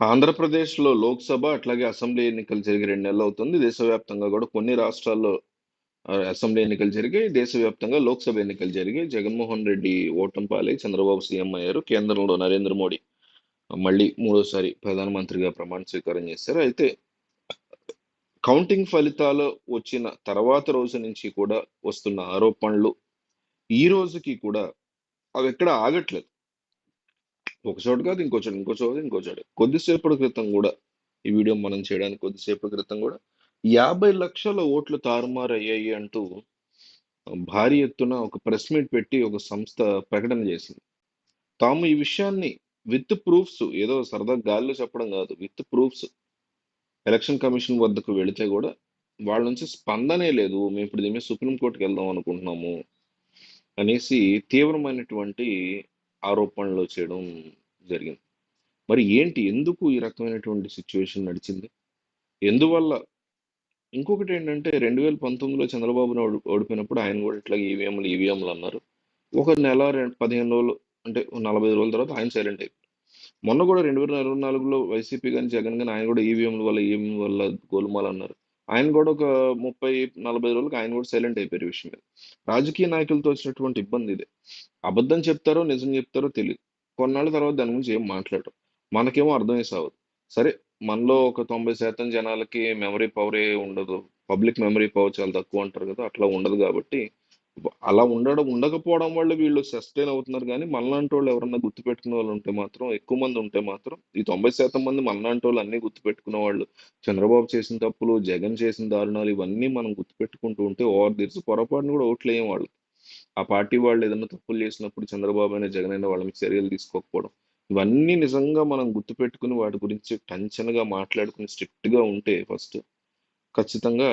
ఆంధ్రప్రదేశ్‌లో లోక్‌సభ అట్లాగే అసెంబ్లీ ఎన్నికలు జరిగి 2 నెలలవుతుంది. దేశవ్యాప్తంగా కూడా కొన్ని రాష్ట్రాల్లో అసెంబ్లీ ఎన్నికలు జరిగాయి. దేశవ్యాప్తంగా లోక్‌సభ ఎన్నికలు జరిగాయి. జగన్మోహన్ రెడ్డి ఓటమి పాలై చంద్రబాబు సీఎం అయ్యారు. కేంద్రంలో నరేంద్ర మోడీ మళ్ళీ మూడోసారి ప్రధానమంత్రిగా ప్రమాణ స్వీకారం చేశారు. అయితే కౌంటింగ్ ఫలితాలు వచ్చిన తర్వాత రోజు నుంచి కూడా వస్తున్న ఆరోపణలు, ఈ రోజుకి కూడా అవి ఎక్కడ ఆగట్లేదు. ఒక చోట కాదు ఇంకో చోట, ఇంకో చోట, ఇంకో చోట. కొద్దిసేపటి క్రితం కూడా ఈ వీడియో మనం చేయడానికి కొద్దిసేపటి క్రితం కూడా యాభై లక్షల ఓట్లు తారుమారు అయ్యాయి అంటూ భారీ ఎత్తున ఒక ప్రెస్ మీట్ పెట్టి ఒక సంస్థ ప్రకటన చేసింది. తాము ఈ విషయాన్ని విత్ ప్రూఫ్స్ ఏదో సరదా గాలిలో చెప్పడం కాదు విత్ ప్రూఫ్స్ ఎలక్షన్ కమిషన్ వద్దకు వెళితే కూడా వాళ్ళ నుంచి స్పందనే లేదు. మేము ఇప్పుడు దీని మీద సుప్రీం కోర్ట్‌కెళ్దాం అనుకుంటున్నాము. అనేసి తీవ్రమైనటువంటి ఆరోపణలు చేయడం జరిగింది. మరి ఏంటి? ఎందుకు ఈ రకమైనటువంటి సిచ్యువేషన్ నడిచింది? ఎందువల్ల? ఇంకొకటి ఏంటంటే రెండు వేల పంతొమ్మిదిలో చంద్రబాబును ఓడి ఓడిపోయినప్పుడు ఆయన కూడా ఇట్లా ఈవీఎంలు, ఈవీఎంలు అన్నారు. ఒక నెల, రెండు పదిహేను రోజులు అంటే 45 రోజుల తర్వాత ఆయన సైలెంట్ అయిపోయారు. మొన్న కూడా రెండు వేల ఇరవై నాలుగులో వైసీపీ కానీ జగన్ కానీ ఆయన కూడా ఈవీఎంల వల్ల, ఈవీఎం వల్ల గోల్‌మాల్ అన్నారు. ఆయన కూడా ఒక ముప్పై నలభై రోజులకు ఆయన కూడా సైలెంట్ అయిపోయారు ఈ విషయం మీద. రాజకీయ నాయకులతో వచ్చినటువంటి ఇబ్బంది ఇదే. అబద్ధం చెప్తారో, నిజం చెప్తారో తెలియదు కొన్నాళ్ళ తర్వాత దాని గురించి ఏం మాట్లాడరు. మనకేమో అర్థమై సావదు. సరే మనలో ఒక 90% జనాలకి మెమరీ పవరే ఉండదు. పబ్లిక్ మెమరీ పవర్ చాలా తక్కువ అంటారు కదా అట్లా ఉండదు కాబట్టి అలా ఉండడం ఉండకపోవడం వల్ల వీళ్ళు సస్టైన్ అవుతున్నారు కానీ మనలాంటి వాళ్ళు ఎవరన్నా గుర్తుపెట్టుకునే వాళ్ళు ఉంటే మాత్రం ఎక్కువ మంది ఉంటే మాత్రం ఈ 90% మంది మనలాంటోళ్ళు అన్నీ గుర్తుపెట్టుకునే వాళ్ళు. చంద్రబాబు చేసిన తప్పులు, జగన్ చేసిన దారుణాలు ఇవన్నీ మనం గుర్తుపెట్టుకుంటూ ఉంటే ఓవర్ దిరిసి పొరపాటున కూడా ఓట్లేయం వాళ్ళు ఆ పార్టీ వాళ్ళు ఏదైనా తప్పులు చేసినప్పుడు చంద్రబాబు అయినా, జగన్ అయినా వాళ్ళ మీద చర్యలు తీసుకోకపోవడం. ఇవన్నీ నిజంగా మనం గుర్తుపెట్టుకుని వాటి గురించి టెన్షన్‌గా మాట్లాడుకుని స్ట్రిక్ట్‌గా ఉంటే ఫస్ట్ ఖచ్చితంగా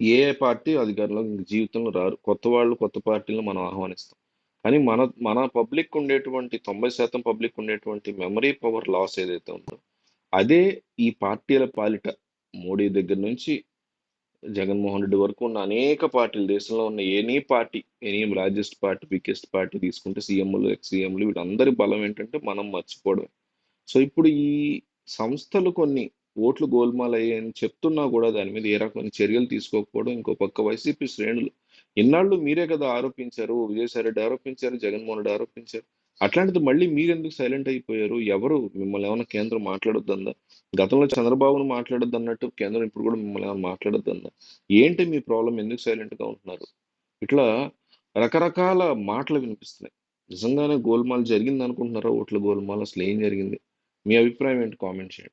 ఏ పార్టీ అధికారంలోకి ఇంక జీవితంలో రారు. కొత్త వాళ్ళు, కొత్త పార్టీలను మనం ఆహ్వానిస్తాం. కానీ మన మన పబ్లిక్ ఉండేటువంటి 90% పబ్లిక్ ఉండేటువంటి మెమరీ పవర్ లాస్ ఏదైతే ఉందో, అదే ఈ పార్టీల పాలిట మోడీ దగ్గర నుంచి జగన్మోహన్ రెడ్డి వరకు ఉన్న అనేక పార్టీలు దేశంలో ఉన్న any party, any largest party, biggest party తీసుకుంటే సీఎంలు, ఎక్స్ సీఎంలు వీళ్ళందరి బలం ఏంటంటే మనం మర్చిపోవడమే. సో, ఇప్పుడు ఈ సంస్థలు కొన్ని ఓట్లు గోల్‌మాల్ అయ్యాయని చెప్తున్నా కూడా దాని మీద ఏ రకమైన చర్యలు తీసుకోకపోవడం, ఇంకో పక్క వైసీపీ శ్రేణులు ఇన్నాళ్ళు మీరే కదా ఆరోపించారు. విజయసాయి రెడ్డి ఆరోపించారు. జగన్మోహన్ రెడ్డి ఆరోపించారు. అట్లాంటిది మళ్ళీ మీరెందుకు సైలెంట్ అయిపోయారు? ఎవరు మిమ్మల్ని ఏమైనా కేంద్రం మాట్లాడొద్దందా? గతంలో చంద్రబాబును మాట్లాడొద్దు అన్నట్టు కేంద్రం ఇప్పుడు కూడా మిమ్మల్ని ఏమైనా మాట్లాడొద్దందా? ఏంటి మీ ప్రాబ్లం ఎందుకు సైలెంట్‌గా ఉంటున్నారు? ఇట్లా రకరకాల మాటలు వినిపిస్తున్నాయి. నిజంగానే గోల్‌మాల్ జరిగిందనుకుంటున్నారా? ఓట్ల గోల్‌మాల్ అసలేం జరిగింది? మీ అభిప్రాయం ఏంటి? కామెంట్ చేయండి.